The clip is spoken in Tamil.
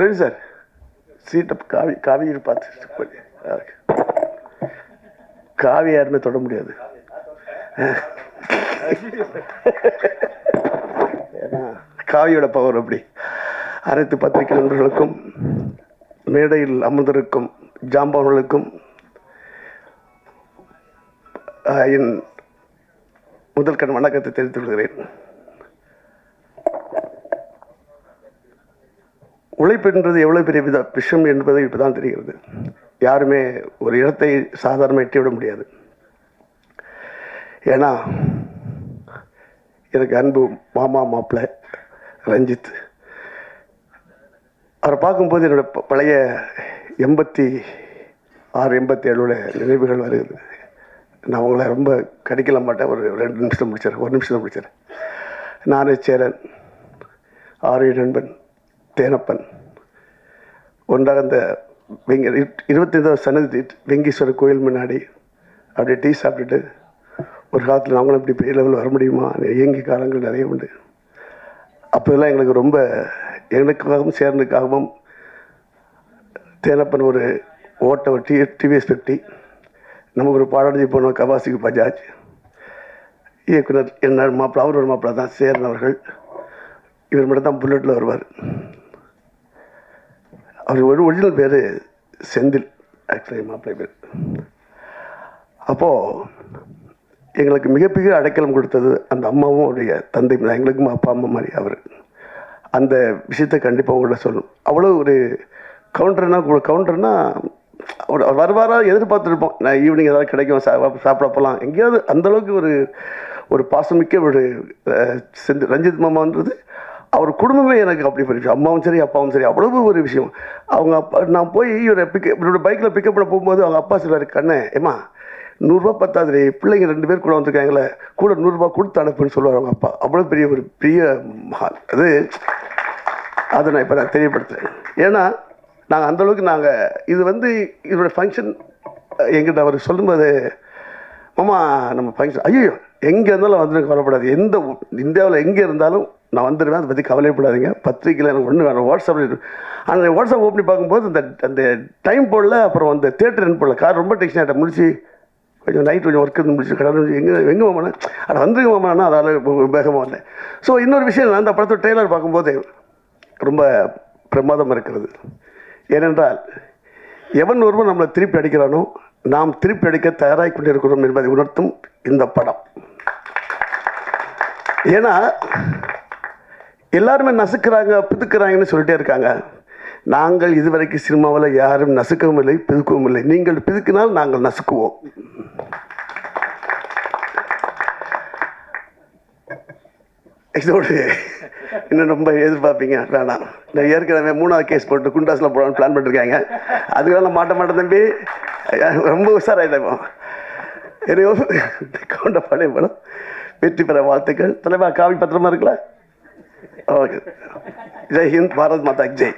பிரவீன் சார் சீட்டை காவி காவியை பார்த்து காவி யாருமே தொட முடியாது. காவியோட பவர் அப்படி. அனைத்து பத்திரிகை நண்பர்களுக்கும் மேடையில் அமர்ந்திருக்கும் ஜாம்பவர்களுக்கும் என் முதல் கண் வணக்கத்தை தெரிவித்துக் கொள்கிறேன். உழைப்புன்றது எவ்வளோ பெரிய வித விஷயம் என்பது இப்போதான் தெரிகிறது. யாருமே ஒரு இடத்தை சாதாரணமாக எட்டிவிட முடியாது. ஏன்னா எனக்கு அன்பு மாமா மாப்பிள்ளை ரஞ்சித். அவரை பார்க்கும்போது என்னோட ப- பழைய எண்பத்தி ஆறு எண்பத்தி ஏழோட நினைவுகள் வருகிறது. நான் உங்களை ரொம்ப கடிக்கல மாட்டேன். ஒரு ரெண்டு நிமிஷம் முடிச்சிடறேன். ஒரு நிமிஷம் முடிச்சிடறேன். நானே சேரன். ஆரிய நண்பன். தேனப்பன். ஒன்றாக அந்த வெங்க இருபத்தைந்தாவது சன்னதி வெங்கீஸ்வரர் கோயில் முன்னாடி அப்படியே டீ சாப்பிட்டுட்டு ஒரு காலத்தில் நாங்களும் இப்படி பெரிய லெவலில் வர முடியுமா? இயங்கி காலங்கள் நிறைய உண்டு. அப்போதெல்லாம் எங்களுக்கு ரொம்ப எனக்காகவும் சேர்ந்துக்காகவும் தேனப்பன் ஒரு ஓட்ட ஒரு டி டிவிஎஸ் ஃபிஃப்டி நமக்கு ஒரு பாடஞ்சி போனோம் கவாசிக்கு பஜாஜ். இயக்குனர் என்ன மாப்பிள்ள அவர் ஒரு மாப்பிள்ள தான் சேர்ந்தவர்கள் இவர் மட்டும் தான் புல்லட்டில் வருவார். அவர் ஒரு ஒரிஜினல் பேர் செந்தில் ஆக்சுவலி மாப்பிள்ளை பேர். அப்போது எங்களுக்கு மிகப்பெரிய அடைக்கலம் கொடுத்தது அந்த அம்மாவும் அவருடைய தந்தை எங்களுக்கும் அப்பா அம்மா மாதிரி அவர். அந்த விஷயத்தை கண்டிப்பாக உங்கள்கிட்ட சொல்லணும். அவ்வளோ ஒரு கவுண்டர்னா கவுண்டர்னா அவர் அவர் வருவாரா எதிர்பார்த்துருப்போம். நான் ஈவினிங் ஏதாவது கிடைக்கும் சா சாப்பிட போகலாம் எங்கேயாவது அந்த அளவுக்கு ஒரு ஒரு பாசமிக்க ஒரு செந்தில் செந்து ரஞ்சித் மாமான்றது அவர் குடும்பமே எனக்கு அப்படி ஒரு விஷயம். அம்மாவும் சரி அப்பாவும் சரி அவ்வளவு ஒரு விஷயம். அவங்க அப்பா நான் போய் இவரை பிக்க இவரோட பைக்கில் பிக்கப் பண்ண போகும்போது அவங்க அப்பா சொல்லுவார் கண்ணே ஏம்மா நூறுரூவா பத்தாது பிள்ளைங்க ரெண்டு பேர் கூட வந்திருக்காங்களே கூட நூறுரூவா கொடுத்து அனுப்புன்னு சொல்லுவார் அவங்க அப்பா. அவ்வளோ பெரிய ஒரு பெரிய மகான். அது அதை நான் இப்போ நான் தெரியப்படுத்துகிறேன் ஏன்னா நாங்கள் அந்தளவுக்கு நாங்கள் இது வந்து இதோட ஃபங்க்ஷன் எங்கிட்ட அவர் சொல்லும்போது மாமா நம்ம ஃபங்க்ஷன் ஐயோ எங்கே இருந்தாலும் வந்துடும் கவலைப்படாது எந்த இந்தியாவில் எங்கே இருந்தாலும் நான் வந்துடுவேன் அதை பற்றி கவலைப்படாதீங்க. பத்திரிக்கையில் எனக்கு ஒன்று வேணும் வாட்ஸ்அப்பில் ஆனால் வாட்ஸ்அப் ஓப்பனி பார்க்கும்போது அந்த அந்த டைம் போடல அப்புறம் அந்த தேட்டர் என்ன போடல. கார் ரொம்ப டென்ஷன் ஆகிட்ட முடிச்சு கொஞ்சம் நைட் கொஞ்சம் ஒர்க் இருந்து முடிச்சு கடவுள் எங்கே எங்கே மாமாண்ணே அட வந்துருங்க மாமாண்ணா அதால் வேகமாக வந்தேன். ஸோ இன்னொரு விஷயம் நான் அந்த படத்தோட ட்ரெய்லர் பார்க்கும்போது ரொம்ப பிரமாதம் இருக்கிறது. ஏனென்றால் எவன் ஒருவன் நம்மளை திருப்பி அடிக்கிறானோ நாம் திருப்பி அடிக்க தயாராகி கொண்டிருக்கிறோம் என்பதை உணர்த்தும் இந்த படம். ஏன்னா எல்லாருமே நசுக்கிறாங்க பிதுக்கிறாங்கன்னு சொல்லிட்டே இருக்காங்க. நாங்கள் இதுவரைக்கும் சினிமாவில் யாரும் நசுக்கவும் இல்லை பிதுக்கவும் இல்லை. நீங்கள் பிதுக்கினால் நாங்கள் நசுக்குவோம். இதோடு இன்னும் ரொம்ப எதிர்பார்ப்பீங்க வேணாம். நான் ஏற்கனவே மூணாவது கேஸ் போட்டு குண்டாஸில் போடலான்னு பிளான் பண்ணிருக்காங்க. அதுக்கெல்லாம் நான் மாட்ட மாட்டேன் தம்பி. ரொம்ப உஷாராயிட்டேன் எனவே கவுண்ட பழைய படம் வெற்றி பெற வாழ்த்துக்கள். தலைவா காவி பத்திரமா இருக்கல? जय हिंद भारत माता जय।